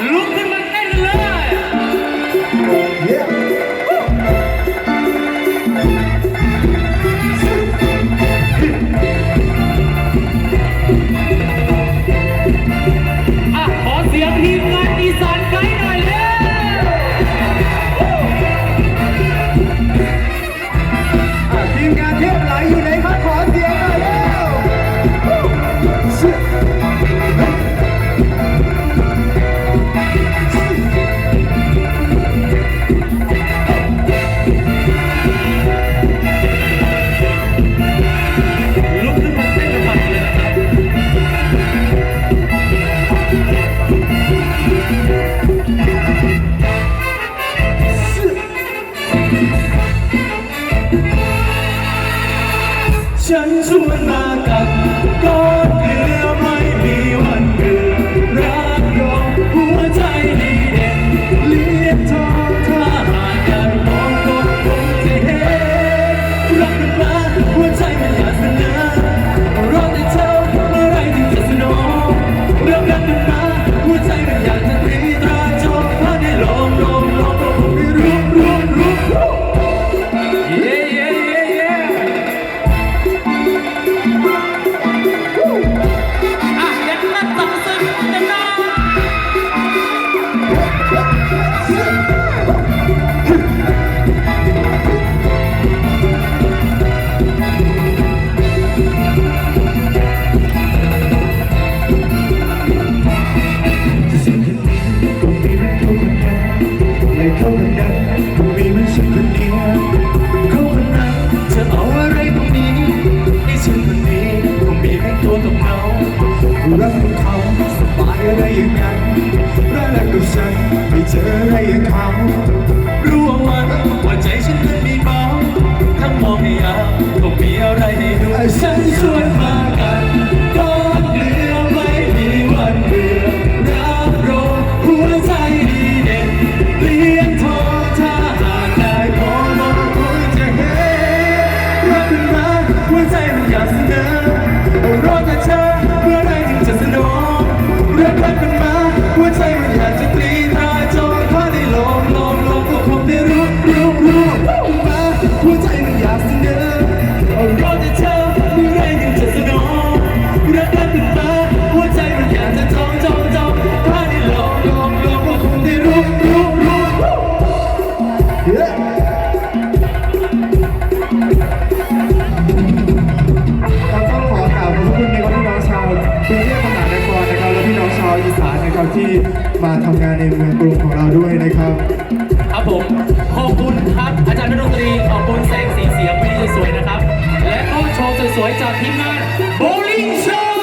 Lucas go. ย่างเขา ที่มาทำงานในเมืองกรุงของเราด้วยนะครับ ครับผม ขอบคุณครับ อาจารย์นักดนตรีขอบคุณ สวยๆจากทีมงานโบลิ่งโชว์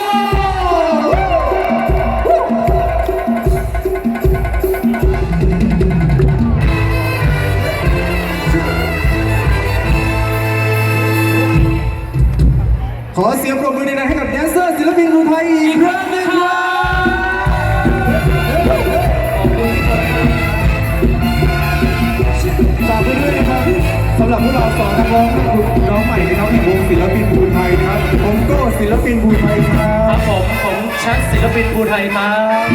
ขอเสียงปรบมือดังๆให้กับแดนเซอร์ศิลปินภูไทยอีกครั้งหนึงครับฝากไว้ด้วยนะครับสำหรับพวกเราสองนักร้องน้องใหม่นะครับแห่งวงศิลปิน ผมโก้ศิลปินภูไทยครัครับผมผมชัดศิลปินภูไทยครับ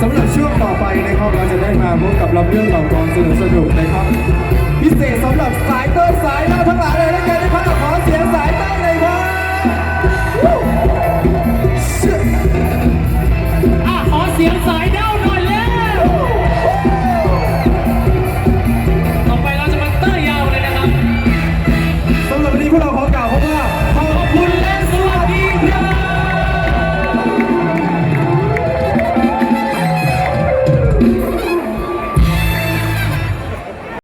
สำหรับช่วงต่อไปนะครับเราจะได้มาพบกับเราเรื่องเหล่ากองสนุกสนุกๆนะครับ พิเศษสำหรับสายเตอร์สายหน้าทั้งหลายเลย